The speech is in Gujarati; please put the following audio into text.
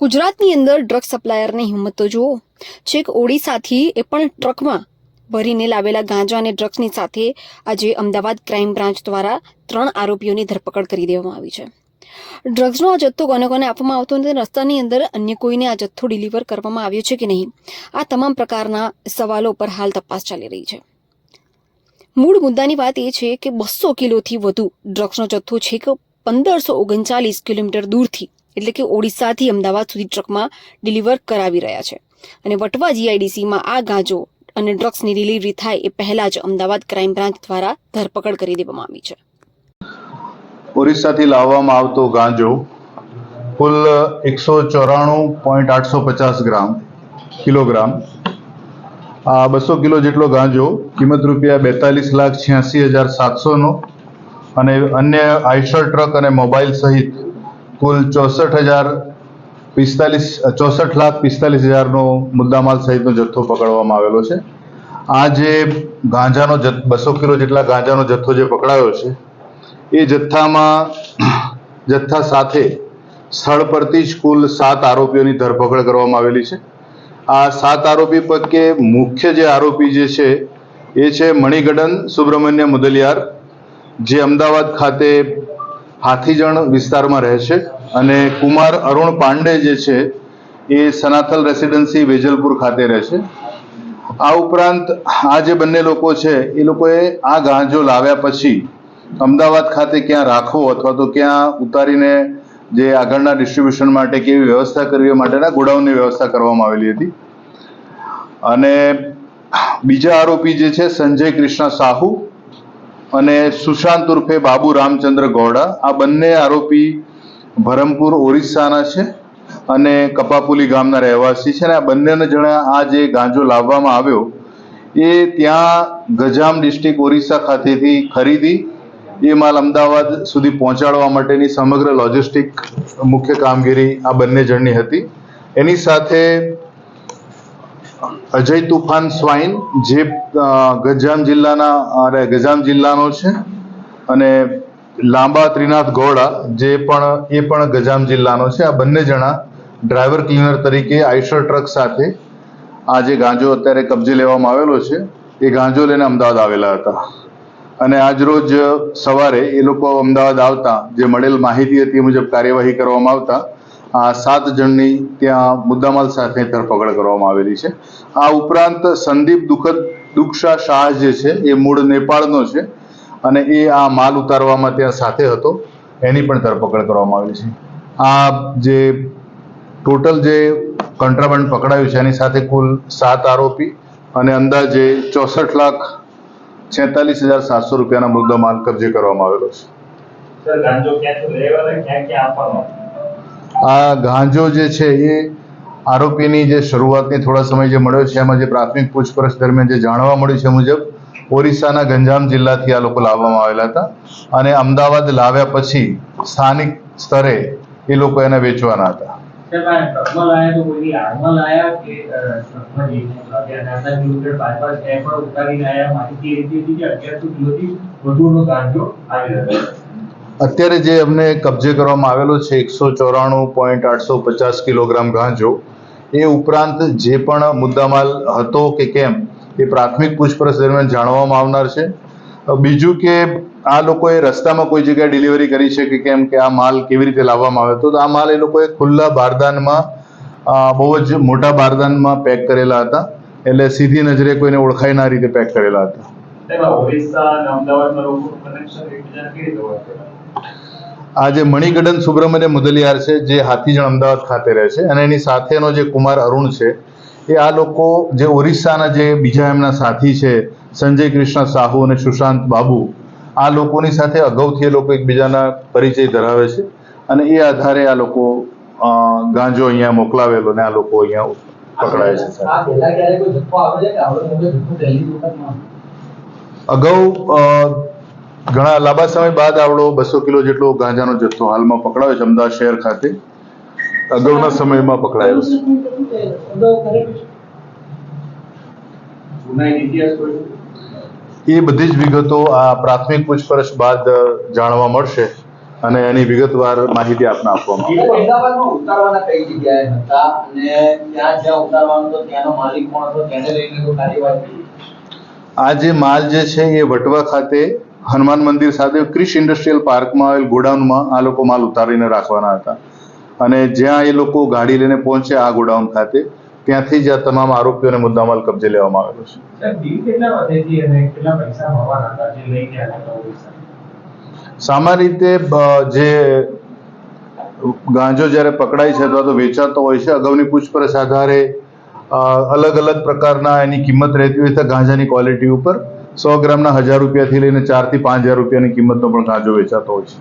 ગુજરાતની અંદર ડ્રગ સપ્લાયરની હિંમત તો જુઓ. છેક ઓડિશાથી એ પણ ટ્રકમાં ભરીને લાવેલા ગાંજા અને ડ્રગ્સની સાથે આજે અમદાવાદ ક્રાઇમ બ્રાન્ચ દ્વારા ત્રણ આરોપીઓની ધરપકડ કરી દેવામાં આવી છે. ડ્રગ્સનો આ જથ્થો કોને કોને આપવામાં આવતો અને રસ્તાની અંદર અન્ય કોઈને આ જથ્થો ડિલિવર કરવામાં આવ્યો છે કે નહીં? આ તમામ પ્રકારના સવાલો પર હાલ તપાસ ચાલી રહી છે. મૂળ મુદ્દાની વાત એ છે કે બસો કિલોથી વધુ ડ્રગ્સનો જથ્થો છેક પંદરસો ઓગણચાલીસ કિલોમીટર દૂરથી એટલે કે ઓડિશાથી અમદાવાદ સુધી ટ્રકમાં ડિલિવર કરાવી રહ્યા છે. અને વટવા જીઆઈડીસીમાં આ ગાંજો અને ડ્રગ્સની ડિલિવરી થાય એ પહેલા જ અમદાવાદ ક્રાઇમ બ્રાન્ચ દ્વારા ધરપકડ કરી દેવામાં આવી છે. ઓરિસ્સાથી લાવવામાં આવતો ગાંજો કુલ એકસો ચોરાણું પોઈન્ટ આઠસો પચાસ ગ્રામ, કિલોગ્રામ. આ બસો કિલો જેટલો ગાંજો કિંમત રૂપિયા બેતાલીસ લાખ છ્યાસી હજાર સાતસોનો અને અન્ય આઈશર ટ્રક અને મોબાઈલ સહિત કુલ ચોસઠ હજાર પિસ્તાલીસ ચોસઠ લાખ પિસ્તાલીસ હજારનો મુદ્દામાલ સહિતનો જથ્થો પકડવામાં આવેલો છે. આ જે ગાંજાનો જથ્થ બસો કિલો જેટલા ગાંજાનો જથ્થો જે પકડાયો છે, એ જથ્થામાં, જથ્થા સાથે સ્થળ પરથી જ કુલ સાત આરોપીઓની ધરપકડ કરવામાં આવેલી છે. આ સાત આરોપી પૈકી મુખ્ય જે આરોપી જે છે, એ છે મણિગડન સુબ્રમણ્ય મુદલિયાર, જે અમદાવાદ ખાતે હાથીજણ વિસ્તારમાં રહે છે અને કુમાર અરુણ પાંડે જે છે એ સનાથલ રેસિડેન્સી વેજલપુર ખાતે રહે છે. આ ઉપરાંત આ જે બંને લોકો છે, એ લોકોએ આ ગાંજો લાવ્યા પછી અમદાવાદ ખાતે ક્યાં રાખવો અથવા તો ક્યાં ઉતારીને જે આગળના ડિસ્ટ્રીબ્યુશન માટે કેવી વ્યવસ્થા કરવી માટેના ગોડાઉનની વ્યવસ્થા કરવામાં આવેલી હતી. અને બીજા આરોપી જે છે, સંજય કૃષ્ણ સાહુ અને સુશાંત ઉર્ફે બાબુ રામચંદ્ર ગૌડા. આ બંને આરોપી ભરમપુર, ઓરિસ્સાના છે અને કપાપુલી ગામના રહેવાસી છે અને આ બંનેને જણા આ જે ગાંજો લાવવામાં આવ્યો એ ત્યાં ગજામ ડિસ્ટ્રિક્ટ ઓરિસ્સા ખાતેથી ખરીદી એ માલ અમદાવાદ સુધી પહોંચાડવા માટેની સમગ્ર લોજિસ્ટિક મુખ્ય કામગીરી આ બંને જણની હતી. એની સાથે અજય તુફાન સ્વાઈન, જે ગજામ જિલ્લાના, અરે ગજામ જિલ્લાનો છે અને લાંબા ત્રિનાથ ગોળા જે પણ, એ પણ ગજામ જિલ્લાનો છે. આ બંને જણા ડ્રાઈવર ક્લીનર તરીકે આઈશર ટ્રક સાથે આ જે ગાંજો અત્યારે કબજે લેવામાં આવેલો છે. એ ગાંજો લઈને અમદાવાદ આવેલા હતા. અને આજરોજ સવારે એ લોકો અમદાવાદ આવતા, જે મળેલ માહિતી હતી એ મુજબ કાર્યવાહી કરવામાં આવતા આ સાત જણની ત્યાં મુદ્દામાલ સાથે ધરપકડ કરવામાં આવેલી છે. આ ઉપરાંત સંદીપ દુખદ દુક્ષા શાહ જે છે, એ મૂળ નેપાળનો છે અને એ આ માલ ઉતારવામાં ત્યાં સાથે હતો. એની પણ ધરપકડ કરવામાં આવેલી છે. આ જે ટોટલ જે કોન્ટ્રાબંડ પકડાયું છે, એની સાથે કુલ સાત આરોપી અને અંદાજે ચોસઠ લાખ છેતાલીસ હજાર સાતસો રૂપિયાના મુદ્દો માલ કબજે કરવામાં આવેલો છે. આ ગાંજો જે છે એ આરોપીની જે શરૂઆતની થોડા સમય જે મળ્યો છે, એમાં જે પ્રાથમિક પૂછપરછ દરમિયાન જે જાણવા મળ્યું છે મુજબ, ઓરિસ્સાના ગંજામ જિલ્લાથી આ લોકો લાવવામાં આવેલા હતા અને અમદાવાદ લાવ્યા પછી સ્થાનિક સ્તરે એ લોકો એને વેચવાના હતા. આવી અત્યારે જે અમને કબજે કરવામાં આવેલો છે, એકસો ચોરાણું પોઈન્ટ આઠસો પચાસ કિલોગ્રામ ગાંજો, એ ઉપરાંત જે પણ મુદ્દામાલ હતો કે કેમ, એ પ્રાથમિક પૂછપરછ દરમિયાન જાણવામાં આવનાર છે. બીજું કે આ લોકોએ રસ્તામાં કોઈ જગ્યાએ ડિલિવરી કરી છે કે કેમ, કે આ માલ કેવી રીતે લાવવામાં આવ્યો તો આ માલ એ લોકોએ ખુલ્લા બારદાનમાં બહુ જ મોટા બારદાનમાં પેક કરેલા હતા, એટલે સીધી નજરે કોઈને ઓળખાય ના રીતે પેક કરેલા હતા. એમાં ઓરિસ્સા અને અમદાવાદના લોકોનું કનેક્શન એકબીજાને કેવી રીતે હોય છે આ જે મણિગડન સુબ્રમણ્ય મુદલિયાર છે જે હાથીજણ અમદાવાદ ખાતે રહે છે અને એની સાથેનો જે કુમાર અરુણ છે એ આ લોકો જે ઓરિસ્સાના જે બીજા એમના સાથી છે સંજય કૃષ્ણ સાહુ અને સુશાંત બાબુ આ લોકોની સાથે અગાઉથી એ લોકો એકબીજાના પરિચય ધરાવે છે અને એ આધારે આ લોકો ગાંજો અહીંયા મોકલાવેલો ને આ લોકો અહીંયા પકડાય છે. અગાઉ ઘણા લાંબા સમય બાદ આવડો બસો કિલો જેટલો ગાંજાનો જથ્થો હાલમાં પકડાયો છે અમદાવાદ શહેર ખાતે. અગાઉના સમયમાં પકડાયો છે. એ બધી જ વિગતો આ પ્રાથમિક પૂછપરછ બાદ જાણવા મળશે અને એની વિગતવાર માહિતી આપને આપવામાં આવશે. આ જે માલ જે છે એ વટવા ખાતે હનુમાન મંદિર સાથે ક્રિશ ઇન્ડસ્ટ્રીયલ પાર્કમાં આવેલ ગોડાઉનમાં આ લોકો માલ ઉતારીને રાખવાના હતા. અને જ્યાં એ લોકો ગાડી લઈને પહોંચ્યા આ ગોડાઉન ખાતે ત્યાંથી જ આ તમામ આરોપીઓને મુદ્દામાલ કબજે લેવામાં આવેલો છે. સામાન્ય રીતે જે ગાંજો જ્યારે પકડાય છે અથવા તો વેચાતો હોય છે અગાઉની પૂછપરછ આધારે અલગ અલગ પ્રકારના એની કિંમત રહેતી હોય છે ગાંજાની ક્વોલિટી ઉપર. સો ગ્રામના હજાર રૂપિયાથી લઈને ચારથી પાંચ હજાર રૂપિયાની કિંમતનો પણ ગાંજો વેચાતો હોય છે.